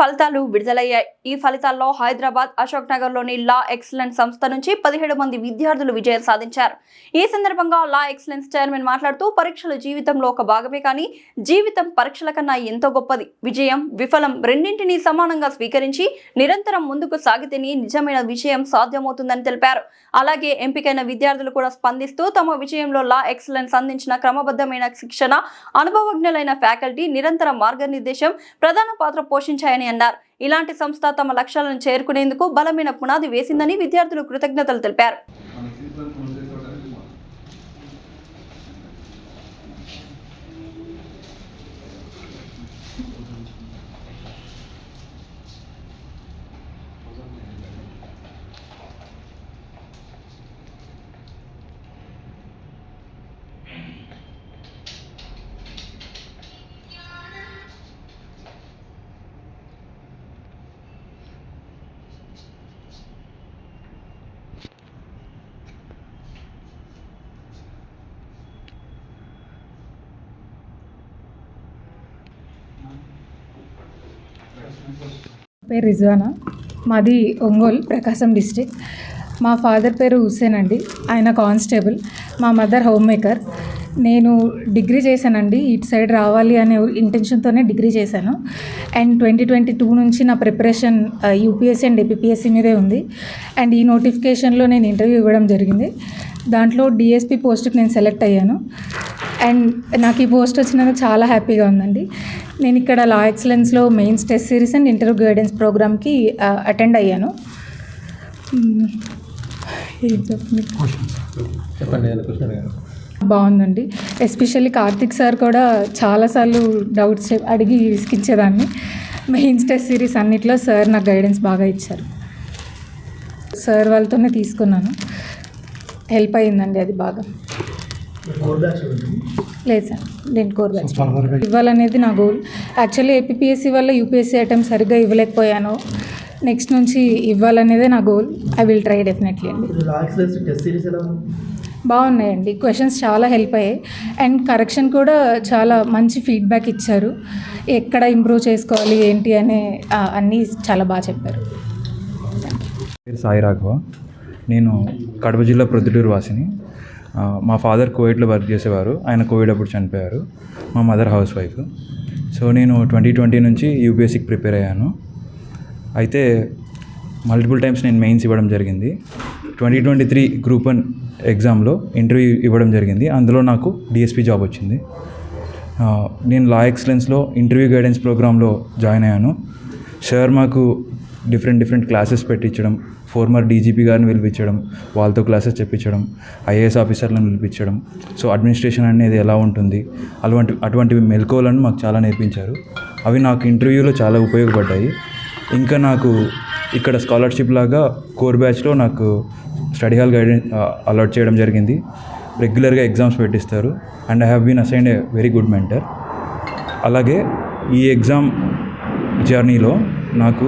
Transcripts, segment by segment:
ఫలితాలు విడుదలయ్యాయి. ఈ ఫలితాల్లో హైదరాబాద్ అశోక్ నగర్లోని లా ఎక్సలెన్స్ సంస్థ నుంచి పదిహేడు మంది విద్యార్థులు విజయం సాధించారు. ఈ సందర్భంగా లా ఎక్సలెన్స్ చైర్మన్ మాట్లాడుతూ పరీక్షలు జీవితంలో ఒక భాగమే కానీ జీవితం పరీక్షల కన్నా ఎంతో గొప్పది. విజయం విఫలం రెండింటినీ సమానంగా స్వీకరించి నిరంతరం ముందుకు సాగితేనే నిజమైన విజయం సాధ్యమవుతుందని తెలిపారు. అలాగే ఎంపికైన విద్యార్థులు కూడా స్పందిస్తూ తమ విజయంలో లా ఎక్సలెన్స్ అందించిన క్రమబద్ధమైన శిక్షణ అనుభవజ్ఞులైన ఫ్యాకల్టీ నిరంతర మార్గనిర్దేశం ప్రధాన పాత్ర పోషించాయని అన్నారు. ఇలాంటి సంస్థ తమ లక్ష్యాలను చేరుకునేందుకు బలమైన పునాది వేసిందని విద్యార్థులు కృతజ్ఞతలు తెలిపారు. పేరు రిజ్వానా. మాది ఒంగోలు ప్రకాశం డిస్టిక్ మా ఫాదర్ పేరు హుస్సేన్ అండి. ఆయన కానిస్టేబుల్. మా మదర్ హోమ్ మేకర్. నేను డిగ్రీ చేశానండి. ఇటు సైడ్ రావాలి అనే ఇంటెన్షన్తోనే డిగ్రీ చేశాను. అండ్ ట్వంటీ ట్వంటీ టూ నుంచి నా ప్రిపరేషన్ యూపీఎస్సీ అండ్ ఏపీఎస్సీ మీదే ఉంది. అండ్ ఈ నోటిఫికేషన్లో నేను ఇంటర్వ్యూ ఇవ్వడం జరిగింది. దాంట్లో డిఎస్పి పోస్ట్కి నేను సెలెక్ట్ అయ్యాను. అండ్ నాకు ఈ పోస్ట్ వచ్చినందుకు చాలా హ్యాపీగా ఉందండి. నేను ఇక్కడ లా ఎక్సలెన్స్లో mains test series and interview guidance ప్రోగ్రామ్కి అటెండ్ అయ్యాను. బాగుందండి. ఎస్పెషల్లీ కార్తిక్ సార్ కూడా చాలాసార్లు డౌట్స్ అడిగి విసిగించేదాన్ని మెయిన్స్ టెస్ట్ సిరీస్ అన్నిట్లో సార్ నాకు గైడెన్స్ బాగా ఇచ్చారు. సార్ వాళ్ళతోనే తీసుకున్నాను. హెల్ప్ అయ్యిందండి అది బాగా. లేదు సార్ నేను కోర్ బ్యాచ్. ఇవ్వాలనేది నా గోల్. యాక్చువల్లీ ఏపీఎస్సీ వల్ల యూపీఎస్సీ అటెంప్ట్ సరిగ్గా ఇవ్వలేకపోయాను. నెక్స్ట్ నుంచి ఇవ్వాలనేదే నా goal. I will try definitely అండి. బాగున్నాయండి. క్వశ్చన్స్ చాలా హెల్ప్ అయ్యాయి. అండ్ కరెక్షన్ కూడా చాలా మంచి ఫీడ్బ్యాక్ ఇచ్చారు. ఎక్కడ ఇంప్రూవ్ చేసుకోవాలి ఏంటి అనే అన్నీ చాలా బాగా చెప్పారు. పేరు సాయి రాఘవ. నేను కడప జిల్లా ప్రొద్దుటూరు వాసిని. మా ఫాదర్ కోవిడ్లో వర్క్ చేసేవారు. ఆయన కోవిడ్ అప్పుడు చనిపోయారు. మా మదర్ హౌస్ వైఫ్ సో నేను ట్వంటీ ట్వంటీ నుంచి యూపీఎస్సీకి ప్రిపేర్ అయ్యాను. అయితే మల్టిపుల్ టైమ్స్ నేను మెయిన్స్ ఇవ్వడం జరిగింది. Twenty twenty three group one ఎగ్జామ్లో ఇంటర్వ్యూ ఇవ్వడం జరిగింది. అందులో నాకు డిఎస్పీ జాబ్ వచ్చింది. నేను లా ఎక్సలెన్స్లో ఇంటర్వ్యూ గైడెన్స్ ప్రోగ్రాంలో జాయిన్ అయ్యాను. సార్ మాకు డిఫరెంట్ డిఫరెంట్ క్లాసెస్ పెట్టించడం ఫార్మర్ డీజీపీ గారిని పిలిపించడం వాళ్ళతో క్లాసెస్ చెప్పించడం ఐఏఎస్ ఆఫీసర్లను పిలిపించడం. సో అడ్మినిస్ట్రేషన్ అనేది ఎలా ఉంటుంది? అటువంటి అటువంటివి మెలకువలను మాకు చాలా నేర్పించారు. అవి నాకు ఇంటర్వ్యూలో చాలా ఉపయోగపడ్డాయి. ఇంకా నాకు ఇక్కడ స్కాలర్షిప్ లాగా కోర్ బ్యాచ్లో నాకు స్టడీ హాల్ గైడెన్స్ అలాట్ చేయడం జరిగింది. రెగ్యులర్గా exams పెట్టిస్తారు. And I have been assign a very good mentor అలాగే ఈ ఎగ్జామ్ జర్నీలో నాకు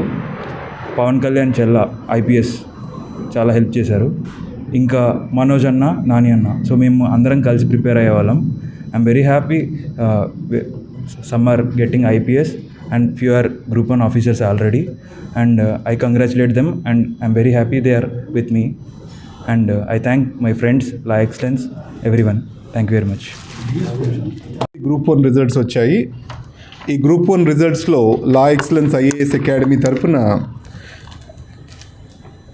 పవన్ కళ్యాణ్ చెల్ల ఐపీఎస్ చాలా హెల్ప్ చేశారు. ఇంకా మనోజ్ అన్న నాని అన్న. సో మేము అందరం కలిసి prepare అయ్యేవాళ్ళం I'm very happy some are getting IPS and few are group on officers already. And I congratulate them and I'm very happy they are with me and I thank my friends La Excellence every one thank you very much group one results వచ్చాయి. ఈ group one రిజల్ట్స్లో La Excellence IAS academy తరఫున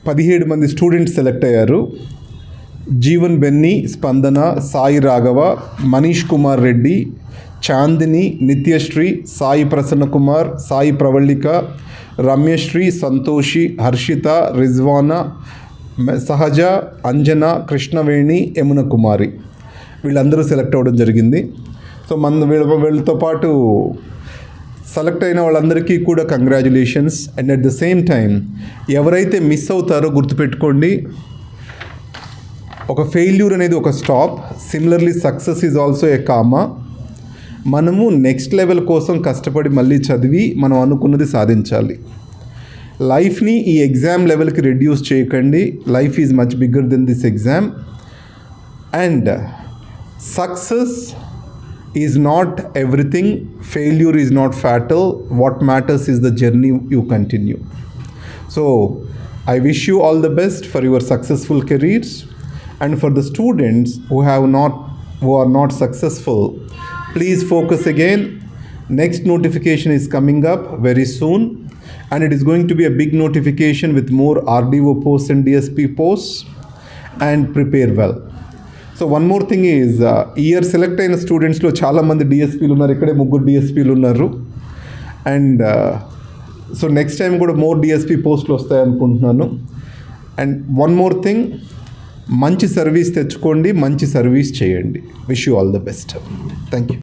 పదిహేడు మంది students select అయ్యారు. Jeevan Benny స్పందన సాయి రాఘవ మనీష్ కుమార్ రెడ్డి చాందిని నిత్యశ్రీ సాయి ప్రసన్న కుమార్ సాయి ప్రవళిక రమ్యశ్రీ సంతోషి హర్షిత రిజ్వానా సహజ అంజన కృష్ణవేణి యమున కుమారి వీళ్ళందరూ సెలెక్ట్ అవ్వడం జరిగింది. సో మన వీళ్ళ వీళ్ళతో పాటు సెలెక్ట్ అయిన వాళ్ళందరికీ కూడా congratulations. And at the same time ఎవరైతే మిస్ అవుతారో గుర్తుపెట్టుకోండి ఒక ఫెయిల్యూర్ అనేది ఒక stop. Similarly success is also a comma మనము నెక్స్ట్ లెవెల్ కోసం కష్టపడి మళ్ళీ చదివి మనం అనుకున్నది సాధించాలి. లైఫ్ని ఈ ఎగ్జామ్ లెవెల్కి రెడ్యూస్ చేయకండి. Life is much bigger than this exam and success is not everything, failure is not fatal. What matters is the journey you continue. So, I wish you all the best for your successful careers and for the students who have not who are not successful please focus again next notification is coming up very soon and it is going to be a big notification with more RDO posts and DSP posts and prepare well so one more thing is year select అయిన స్టూడెంట్స్లో చాలామంది డిఎస్పీలు ఉన్నారు. ఇక్కడే ముగ్గురు డిఎస్పీలు ఉన్నారు. And so next time కూడా మోర్ డిఎస్పీ పోస్టులు వస్తాయి అనుకుంటున్నాను. అండ్ వన్ మోర్ థింగ్ మంచి సర్వీస్ తెచ్చుకోండి మంచి సర్వీస్ చేయండి. Wish you all the best thank you